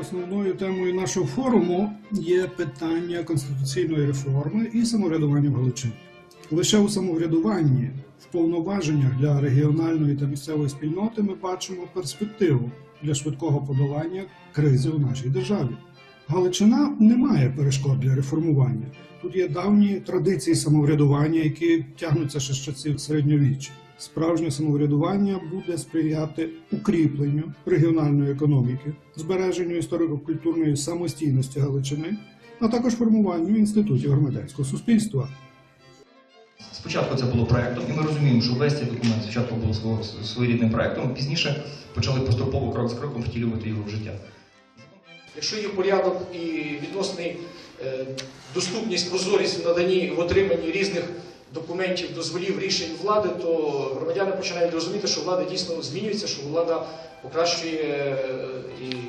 Основною темою нашого форуму є питання конституційної реформи і самоврядування в Галичині. Лише у самоврядуванні, в повноваженнях для регіональної та місцевої спільноти ми бачимо перспективу для швидкого подолання кризи у нашій державі. Галичина не має перешкод для реформування. Тут є давні традиції самоврядування, які тягнуться ще з часів середньовіччя. Справжнє самоврядування буде сприяти укріпленню регіональної економіки, збереженню історико-культурної самостійності Галичини, а також формуванню інститутів громадянського суспільства. Спочатку це було проектом, і ми розуміємо, що весь цей документ спочатку був свого- своєрідним проектом, пізніше почали поступово крок за кроком втілювати його в життя. Якщо є порядок і відносний е, доступність, прозорість в наданні в отриманні різних документів, дозволів, рішень влади, то громадяни починають розуміти, що влада дійсно змінюється, що влада покращує е,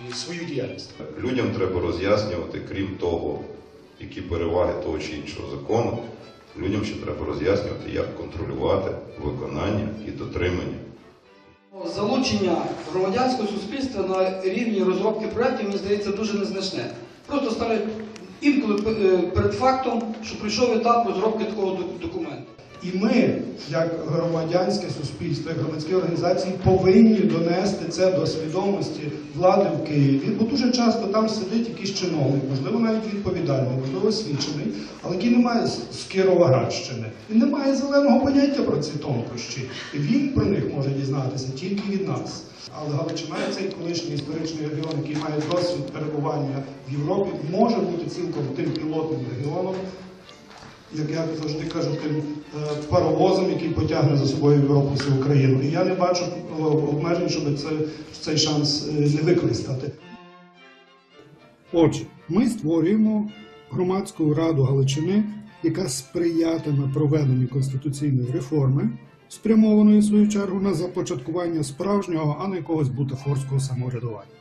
і свою діяльність. Людям треба роз'яснювати, крім того, які переваги того чи іншого закону, людям ще треба роз'яснювати, як контролювати виконання і дотримання Залучення громадянського суспільства на рівні розробки проєктів, мені здається, дуже незначне. Просто ставлять інколи е, перед фактом, що прийшов етап розробки такого док- документу. І ми, як громадянське суспільство, як громадські організації, повинні донести це до свідомості влади в Києві, бо дуже часто там сидить якийсь чиновник, можливо, навіть відповідальний, можливо, освічений, але який не має з Кіровоградщини. Він не має зеленого поняття про ці тонкощі. І він про них може дізнатися тільки від нас. Але Галичина, цей колишній історичний регіон, який має досвід перебування в Європі, може бути цілком тим пілотним регіоном, як я завжди кажу, тим е, паровозом, який потягне за собою Європу всю Україну. І я не бачу е, обмежень, щоб це, цей шанс е, не використати. Отже, ми створюємо громадську раду Галичини, яка сприятиме проведенню конституційної реформи, спрямованої в свою чергу на започаткування справжнього, а не якогось бутафорського самоврядування.